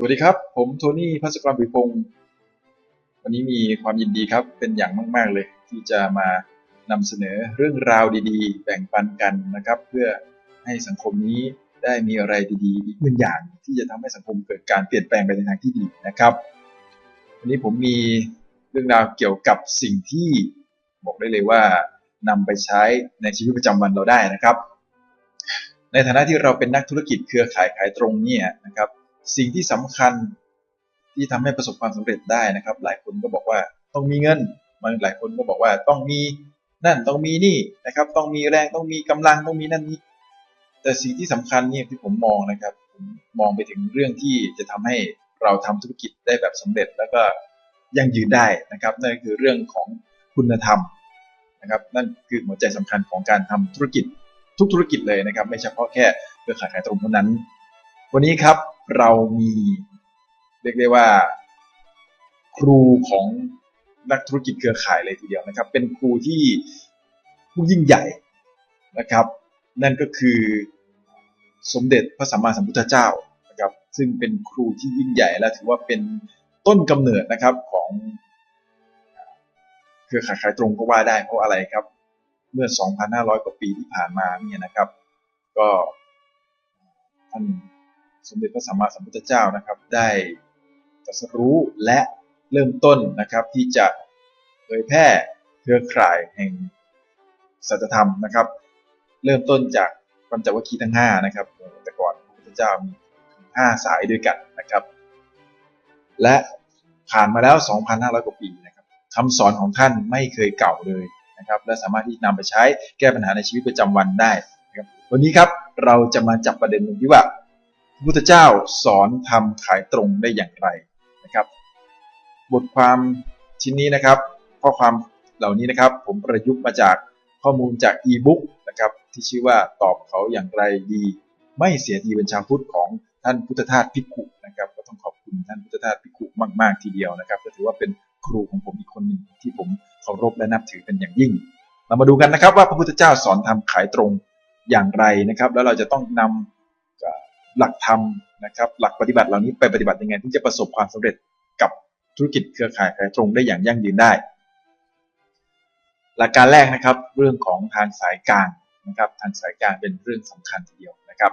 สวัสดีครับ ผมโทนี่พัศกรปิพงศ์วันนี้มีความยินดีครับเป็นอย่างมาก ๆ เลย ที่จะมานำเสนอเรื่องราวดีๆ แบ่งปันกันนะครับ เพื่อให้สังคมนี้ได้มีอะไรดีๆ อีกหนึ่งอย่าง ที่จะทำให้สังคมเกิดการเปลี่ยนแปลงไปในทางที่ดีนะครับ วันนี้ผมมีเรื่องราวเกี่ยวกับสิ่งที่บอกได้เลยว่านำไปใช้ในชีวิตประจำวันเราได้นะครับ ในฐานะที่เราเป็นนักธุรกิจเครือข่ายขายตรงเนี่ยนะครับ สิ่งที่สำคัญที่ทำให้ประสบความสำเร็จได้นะครับ หลายคนก็บอกว่าต้องมีเงินบางหลายคนก็บอกว่าต้องมีนั่นต้องมีนี่นะครับ ต้องมีแรงต้องมีกำลังต้องมีนั่นนี่แต่สิ่งที่สำคัญเนี่ยที่ผมมองนะครับผมมองไปถึงเรื่องที่จะทำให้เราทำธุรกิจได้แบบสำเร็จ แล้วก็ยั่งยืนได้นะครับ นั่นคือเรื่องของคุณธรรมนะครับ นั่นคือหัวใจสำคัญของการทำธุรกิจทุกธุรกิจเลยนะครับ ไม่เฉพาะแค่เครือข่ายขายตรงเท่านั้น วันนี้ครับเรามีเรียกได้ว่า ครูของนักธุรกิจเครือข่ายเลยทีเดียวนะครับ เป็นครูที่ผู้ยิ่งใหญ่นะครับ นั่นก็คือสมเด็จพระสัมมาสัมพุทธเจ้านะครับ ซึ่งเป็นครูที่ยิ่งใหญ่และถือว่าเป็นต้นกำเนิดนะครับของเครือข่ายขายตรงก็ว่าได้เพราะอะไรครับ เมื่อ 2,500 กว่าปีที่ผ่านมาเนี่ยนะครับ ก็ท่าน สมเด็จพระสัมมาสัมพุทธเจ้านะครับ ได้ตรัสรู้และเริ่มต้นนะครับที่จะเผยแพร่เครือข่ายแห่งสัจธรรมนะครับ เริ่มต้นจากปัญจวัคคีย์ทั้ง5นะครับแต่ก่อนพระพุทธเจ้ามีห้าสายด้วยกันนะครับ และผ่านมาแล้ว 2,500 กว่าปีนะครับคำสอนของท่านไม่เคยเก่าเลยนะครับ และสามารถที่นำไปใช้แก้ปัญหาในชีวิตประจำวันได้นะครับวันนี้ครับเราจะมาจับประเด็นตรงที่ว่า พระพุทธเจ้าสอนทำขายตรงได้อย่างไรนะครับ บทความชิ้นนี้นะครับ ข้อความเหล่านี้นะครับ ผมประยุกต์มาจากข้อมูลจากอีบุ๊กนะครับที่ชื่อว่าตอบเขาอย่างไรดี ไม่เสียทีเป็นชาวพุทธของท่านพุทธทาสพิกุนะครับก็ต้องขอบคุณท่านพุทธทาสพิกุมาก ๆ ทีเดียวนะครับก็ถือว่าเป็นครูของผมอีกคนหนึ่งที่ผมเคารพและนับถือเป็นอย่างยิ่ง เรามาดูกันนะครับว่าพระพุทธเจ้าสอนทำขายตรงอย่างไรนะครับ แล้วเราจะต้องนำ หลักธรรมนะครับ หลักปฏิบัติเหล่านี้ไปปฏิบัติยังไงที่จะประสบความสำเร็จกับธุรกิจเครือข่ายขายตรงได้อย่างยั่งยืนได้ หลักการแรกนะครับ เรื่องของทางสายกลางนะครับทางสายกลางเป็นเรื่องสำคัญทีเดียวนะครับ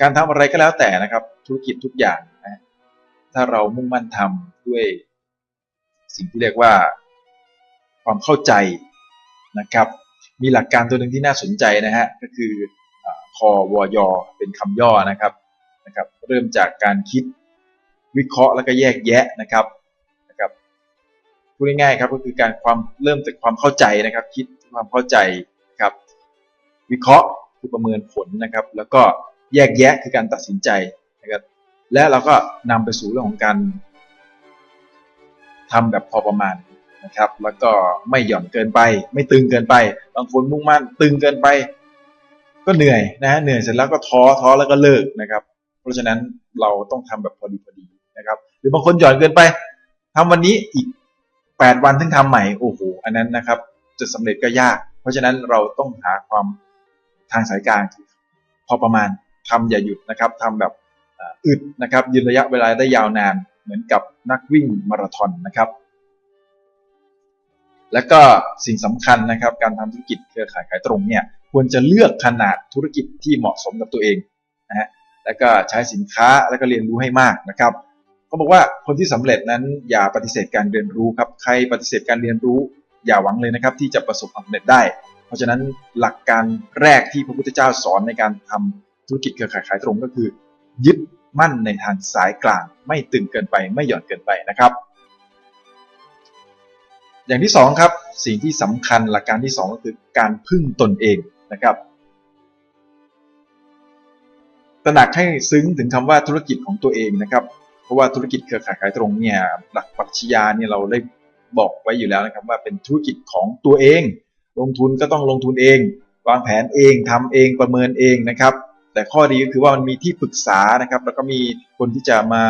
การทำอะไรก็แล้วแต่นะครับ ธุรกิจทุกอย่างนะถ้าเรามุ่งมั่นทำด้วยสิ่งที่เรียกว่าความเข้าใจนะครับ มีหลักการตัวหนึ่งที่น่าสนใจนะฮะก็คือ คอวอยเป็นคำย่อนะครับนะครับ เริ่มจากการคิดวิเคราะห์แล้วก็แยกแยะนะครับนะครับพูดง่ายๆครับก็คือการความเริ่มจากความเข้าใจนะครับ คิดความเข้าใจครับ วิเคราะห์คือประเมินผลนะครับ แล้วก็แยกแยะคือการตัดสินใจนะครับ และเราก็นำไปสู่เรื่องของการทำแบบพอประมาณนะครับ แล้วก็ไม่หย่อนเกินไป ไม่ตึงเกินไป บางคนมุ่งมั่นตึงเกินไป ก็เหนื่อยนะฮะเหนื่อยเสร็จแล้วก็ท้อท้อแล้วก็เลิกนะครับ เพราะฉะนั้นเราต้องทำแบบพอดีพอดีนะครับ หรือบางคนหย่อนเกินไปทำวันนี้อีกแปดวันถึงทำใหม่โอ้โหอันนั้นนะครับ จะสำเร็จก็ยาก เพราะฉะนั้นเราต้องหาความทางสายกลางพอประมาณทำอย่าหยุดนะครับทำแบบอึดนะครับยืนระยะเวลาได้ยาวนานเหมือนกับนักวิ่งมาราธอนนะครับและก็สิ่งสำคัญนะครับ การทำธุรกิจเครือข่ายขายตรงเนี่ย ควรจะเลือกขนาดธุรกิจที่เหมาะสมกับตัวเองนะฮะแล้วก็ใช้สินค้าแล้วก็เรียนรู้ให้มากนะครับเขาบอกว่าคนที่สำเร็จนั้นอย่าปฏิเสธการเรียนรู้ครับใครปฏิเสธการเรียนรู้ อย่าหวังเลยนะครับ ที่จะประสบความสำเร็จได้ เพราะฉะนั้นหลักการแรกที่พระพุทธเจ้าสอนในการทำธุรกิจเครือข่ายขายตรงก็คือ ยึดมั่นในทางสายกลาง ไม่ตึงเกินไปไม่หย่อนเกินไปนะครับ อย่างที่สองครับสิ่งที่สำคัญหลักการที่สองก็คือการพึ่งตนเอง นะครับตระหนักให้ซึ้งถึงคำว่าธุรกิจของตัวเองนะครับ เพราะว่าธุรกิจเครือข่ายขายตรงเนี่ยหลักปรัชญาเนี่ยเราได้บอกไว้อยู่แล้วนะครับ ว่าเป็นธุรกิจของตัวเอง ลงทุนก็ต้องลงทุนเอง วางแผนเองทำเองประเมินเองนะครับ แต่ข้อดีก็คือว่ามันมีที่ปรึกษานะครับ แล้วก็มีคนที่จะมา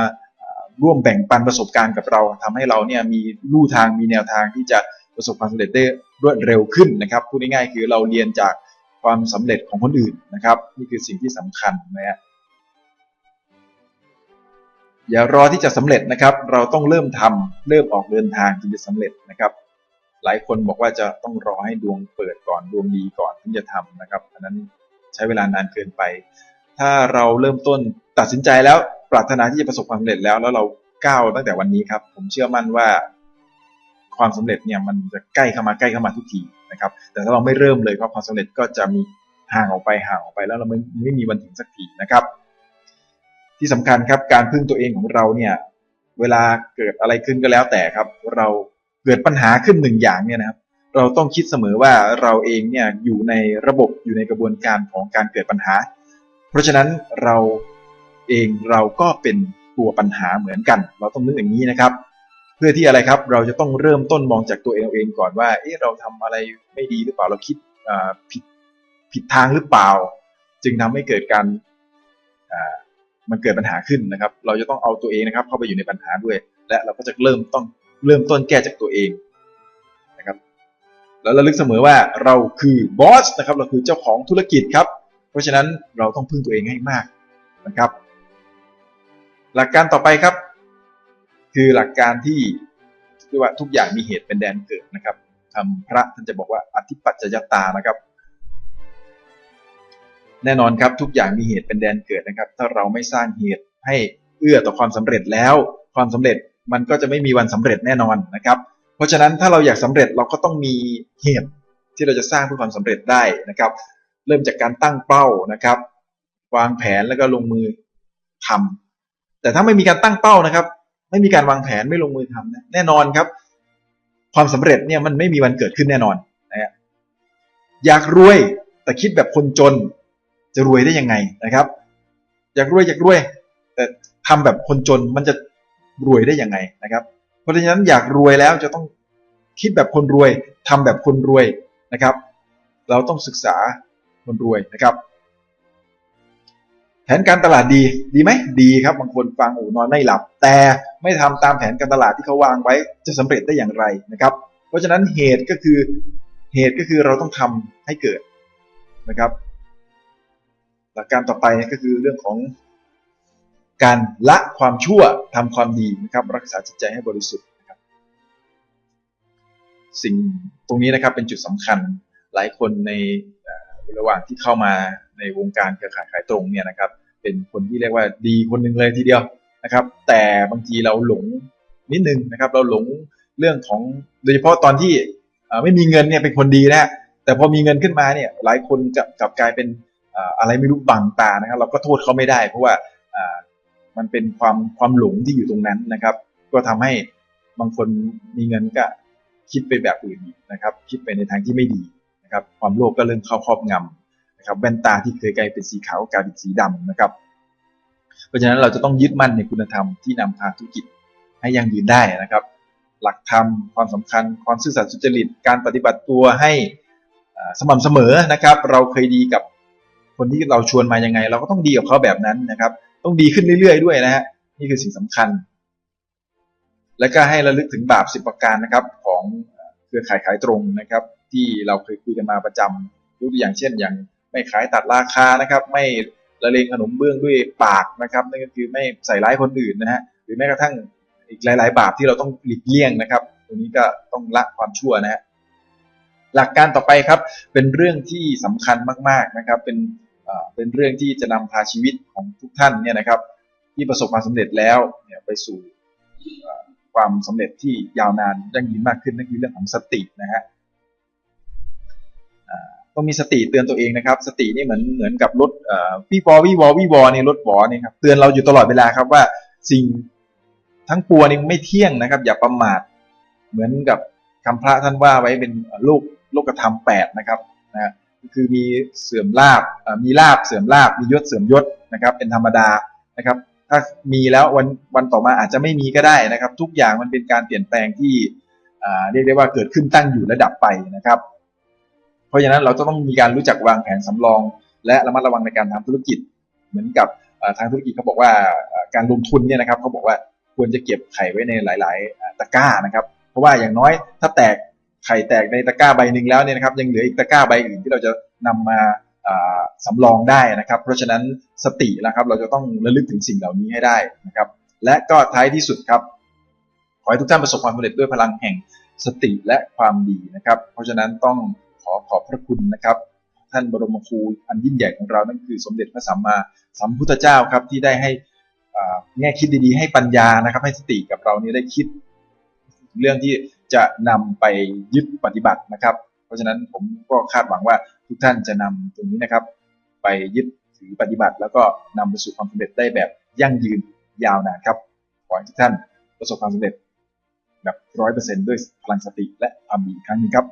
ร่วมแบ่งปันประสบการณ์กับเราทำให้เราเนี่ยมีลู่ทางมีแนวทางที่จะประสบความสำเร็จได้รวดเร็วขึ้นนะครับพูดง่ายๆคือเราเรียนจาก ความสำเร็จของคนอื่นนะครับ นี่คือสิ่งที่สำคัญนะฮะอย่ารอที่จะสำเร็จนะครับ เราต้องเริ่มทำเริ่มออกเดินทางจึงจะสำเร็จนะครับ หลายคนบอกว่าจะต้องรอให้ดวงเปิดก่อนดวงดีก่อนถึงจะทำนะครับอันนั้นใช้เวลานานเกินไป ถ้าเราเริ่มต้นตัดสินใจแล้วปรารถนาที่จะประสบความสำเร็จแล้ว แล้วเราก้าวตั้งแต่วันนี้ครับ ผมเชื่อมั่นว่า ความสำเร็จเนี่ยมันจะใกล้เข้ามาใกล้เข้ามาทุกทีนะครับ แต่ถ้าเราไม่เริ่มเลยความสำเร็จก็จะมีห่างออกไปห่างออกไปแล้วเราไม่ไม่มีวันถึงสักทีนะครับ ที่สำคัญครับการพึ่งตัวเองของเราเนี่ยเวลาเกิดอะไรขึ้นก็แล้วแต่ครับ เราเกิดปัญหาขึ้นหนึ่งอย่างเนี่ยนะครับ เราต้องคิดเสมอว่าเราเองเนี่ยอยู่ในระบบอยู่ในกระบวนการของการเกิดปัญหา เพราะฉะนั้นเราเองเราก็เป็นตัวปัญหาเหมือนกัน เราต้องนึกอย่างนี้นะครับ เพื่อที่อะไรครับ เราจะต้องเริ่มต้นมองจากตัวเองเองก่อนว่า เอ๊ะเราทำอะไรไม่ดีหรือเปล่าเราคิดผิดผิดทางหรือเปล่า จึงทำให้เกิดการมันเกิดปัญหาขึ้นนะครับ เราจะต้องเอาตัวเองนะครับ เข้าไปอยู่ในปัญหาด้วย และเราก็จะเริ่มต้องเริ่มต้นแก้จากตัวเองนะครับ แล้วระลึกเสมอว่าเราคือบอสนะครับ เราคือเจ้าของธุรกิจครับ เพราะฉะนั้นเราต้องพึ่งตัวเองให้มากนะครับ หลักการต่อไปครับ คือหลักการที่เรียกว่าทุกอย่างมีเหตุเป็นแดนเกิดนะครับทำพระท่านจะบอกว่าอธิปัจจยตานะครับ แน่นอนครับทุกอย่างมีเหตุเป็นแดนเกิดนะครับ ถ้าเราไม่สร้างเหตุให้เอื้อต่อความสำเร็จแล้ว ความสำเร็จมันก็จะไม่มีวันสำเร็จแน่นอนนะครับ เพราะฉะนั้นถ้าเราอยากสำเร็จเราก็ต้องมีเหตุที่เราจะสร้างเพื่อความสำเร็จได้นะครับ เริ่มจากการตั้งเป้านะครับ วางแผนแล้วก็ลงมือทำแต่ถ้าไม่มีการตั้งเป้านะครับ ไม่มีการวางแผนไม่ลงมือทำนะแน่นอนครับ ความสำเร็จเนี่ยมันไม่มีวันเกิดขึ้นแน่นอนนะอยากรวยแต่คิดแบบคนจน จะรวยได้ยังไงนะครับ อยากรวยอยากรวย แต่ทำแบบคนจนมันจะรวยได้ยังไงนะครับ เพราะฉะนั้นอยากรวยแล้วจะต้องคิดแบบคนรวยทำแบบคนรวยนะครับ เราต้องศึกษาคนรวยนะครับ แผนการตลาดดีดีไหมดีครับบางคนฟังโอ้นอนไม่หลับ แต่ไม่ทำตามแผนการตลาดที่เขาวางไว้จะสำเร็จได้อย่างไรนะครับ เพราะฉะนั้นเหตุก็คือเหตุก็คือเราต้องทำให้เกิดนะครับ หลักการต่อไปก็คือเรื่องของการละความชั่วทำความดีนะครับ รักษาจิตใจให้บริสุทธิ์นะครับ สิ่งตรงนี้นะครับเป็นจุดสำคัญหลายคนใน ระหว่างที่เข้ามาในวงการเครือข่ายขายตรงเนี่ยนะครับ เป็นคนที่เรียกว่าดีคนหนึ่งเลยทีเดียวนะครับ แต่บางทีเราหลงนิดนึงนะครับ เราหลงเรื่องของโดยเฉพาะตอนที่ไม่มีเงินเนี่ยเป็นคนดีนะแต่พอมีเงินขึ้นมาเนี่ยหลายคนจะกลับกลายเป็นอะไรไม่รู้บังตานะครับ เราก็โทษเขาไม่ได้ เพราะว่ามันเป็นความความหลงที่อยู่ตรงนั้นนะครับ ก็ทำให้บางคนมีเงินก็คิดไปแบบอื่นนะครับ คิดไปในทางที่ไม่ดี นะครับความโลภกก็เริ่มเข้าครอบงำนะครับแว่นตาที่เคยกลายเป็นสีขาวกลายเป็นสีดำนะครับ เพราะฉะนั้นเราจะต้องยึดมั่นในคุณธรรมที่นำพาธุรกิจให้ยั่งยืนได้นะครับ หลักธรรมความสำคัญ ความซื่อสัตย์สุจริตการปฏิบัติตัวให้สม่ำเสมอนะครับ เราเคยดีกับคนที่เราชวนมายังไง เราก็ต้องดีกับเขาแบบนั้นนะครับ ต้องดีขึ้นเรื่อยๆ ด้วยนะฮะนี่คือสิ่งสำคัญ และก็ให้ระลึกถึงบาปสิบประการนะครับของ เครือข่ายขายตรงนะครับ ที่เราเคยคุยกันมาประจำยกตัวอย่างเช่น อย่างไม่ขายตัดราคานะครับ ไม่ละเลงขนมเบื้องด้วยปากนะครับนั่นก็คือไม่ใส่ร้ายคนอื่นนะฮะหรือแม้กระทั่งอีกหลาย ๆ บาปที่เราต้องหลีกเลี่ยงนะครับตรงนี้ก็ต้องละความชั่วนะฮะหลักการต่อไปครับ เป็นเรื่องที่สำคัญมาก ๆ นะครับ เป็นเป็นเรื่องที่จะนำพาชีวิตของทุกท่านเนี่ยนะครับ ที่ประสบความสำเร็จแล้วเนี่ยไปสู่ ความสำเร็จที่ยาวนานยั่งยืนมากขึ้นนั่นคือเรื่องของสตินะฮะต้องมีสติเตือนตัวเองนะครับ สตินี่เหมือนเหมือนกับรถวี่วอวี่วอวี่วอนี่รถวอนี่ครับเตือนเราอยู่ตลอดเวลาครับว่าสิ่งทั้งปวงนี่ไม่เที่ยงนะครับ อย่าประมาทเหมือนกับคำพระท่านว่าไว้เป็นโลกโลกธรรมแปดนะครับนะคือมีเสื่อมลาบมีลาบเสื่อมลาบมียศเสื่อมยศนะครับ เป็นธรรมดานะครับ ถ้ามีแล้ววันวันต่อมาอาจจะไม่มีก็ได้นะครับ ทุกอย่างมันเป็นการเปลี่ยนแปลงที่เรียกได้ว่าเกิดขึ้นตั้งอยู่และดับไปนะครับ เพราะฉะนั้นเราจะต้องมีการรู้จักวางแผนสำรอง และระมัดระวังในการทำธุรกิจ เหมือนกับทางธุรกิจเขาบอกว่าการลงทุนเนี่ยนะครับเขาบอกว่าควรจะเก็บไข่ไว้ในหลาย ๆ ตะกร้านะครับ เพราะว่าอย่างน้อยถ้าแตกไข่แตกในตะกร้าใบหนึ่งแล้วเนี่ยนะครับยังเหลืออีกตะกร้าใบอื่นที่เราจะนำมา สำรองได้นะครับ เพราะฉะนั้นสตินะครับเราจะต้องระลึกถึงสิ่งเหล่านี้ให้ได้นะครับ และก็ท้ายที่สุดครับ ขอให้ทุกท่านประสบความสำเร็จด้วยพลังแห่งสติและความดีนะครับ เพราะฉะนั้นต้องขอขอบพระคุณนะครับ ท่านบรมครูอันยิ่งใหญ่ของเรานั่นคือสมเด็จพระสัมมาสัมพุทธเจ้าครับที่ได้ให้แง่คิดดีๆ ให้ปัญญานะครับ ให้สติกับเรานี่ได้คิด เรื่องที่จะนำไปยึดปฏิบัตินะครับ เพราะฉะนั้นผมก็คาดหวังว่าทุกท่านจะนำตรงนี้นะครับ ไปยึดถือปฏิบัติ แล้วก็นำไปสู่ความสำเร็จได้แบบยั่งยืนยาวนานครับขอให้ทุกท่านประสบความสำเร็จแบบร้อยเปอร์เซ็นด้วยพลังสติและความดีอีกครั้งหนึงครับ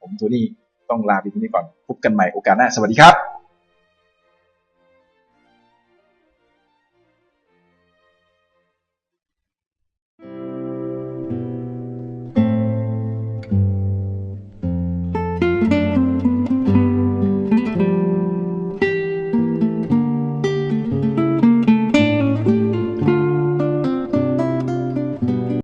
ผมโทนี่ต้องลาไปที่นี่ก่อนพบกันใหม่โอกาสหน้าสวัสดีครับ